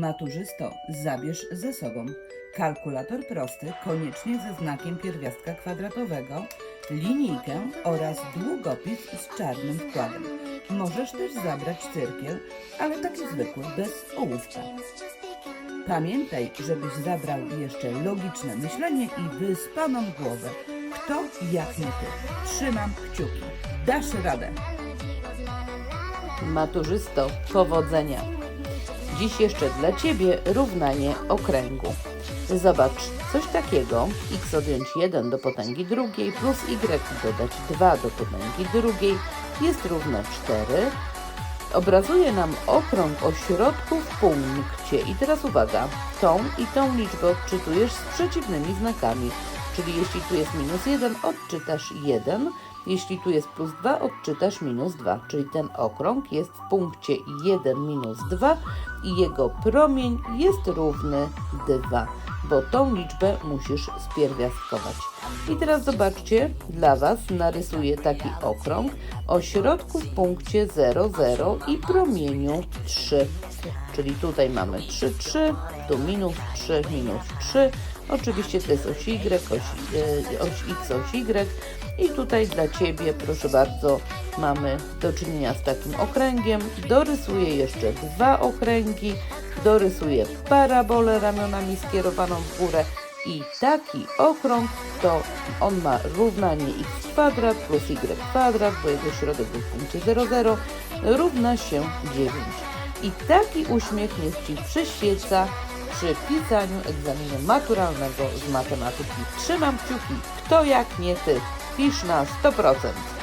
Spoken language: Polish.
Maturzysto, zabierz ze sobą kalkulator prosty, koniecznie ze znakiem pierwiastka kwadratowego, linijkę oraz długopis z czarnym wkładem. Możesz też zabrać cyrkiel, ale taki zwykły, bez ołówka. Pamiętaj, żebyś zabrał jeszcze logiczne myślenie i wyspaną głowę. Kto jak nie ty? Trzymam kciuki. Dasz radę. Maturzysto, powodzenia. Dziś jeszcze dla Ciebie równanie okręgu. Zobacz, coś takiego, x odjąć 1 do potęgi drugiej plus y dodać 2 do potęgi drugiej jest równe 4. Obrazuje nam okrąg o środku w punkcie. I teraz uwaga, tą i tą liczbę odczytujesz z przeciwnymi znakami. Czyli jeśli tu jest minus 1, odczytasz 1, jeśli tu jest plus 2, odczytasz minus 2. Czyli ten okrąg jest w punkcie 1 minus 2 i jego promień jest równy 2, bo tą liczbę musisz spierwiastkować. I teraz zobaczcie, dla Was narysuję taki okrąg o środku w punkcie 0, 0 i promieniu 3. Czyli tutaj mamy 3, 3, tu minus 3, minus 3. Oczywiście to jest oś Y, oś, e, oś X, oś Y. I tutaj dla Ciebie, proszę bardzo, mamy do czynienia z takim okręgiem. Dorysuję jeszcze dwa okręgi. Dorysuję parabolę ramionami skierowaną w górę. I taki okrąg to on ma równanie x kwadrat plus y kwadrat, bo jego środek był w punkcie 0, 0, równa się 9. I taki uśmiech niech Ci przyświeca przy pisaniu egzaminu maturalnego z matematyki. Trzymam kciuki, kto jak nie Ty. Pisz na 100%.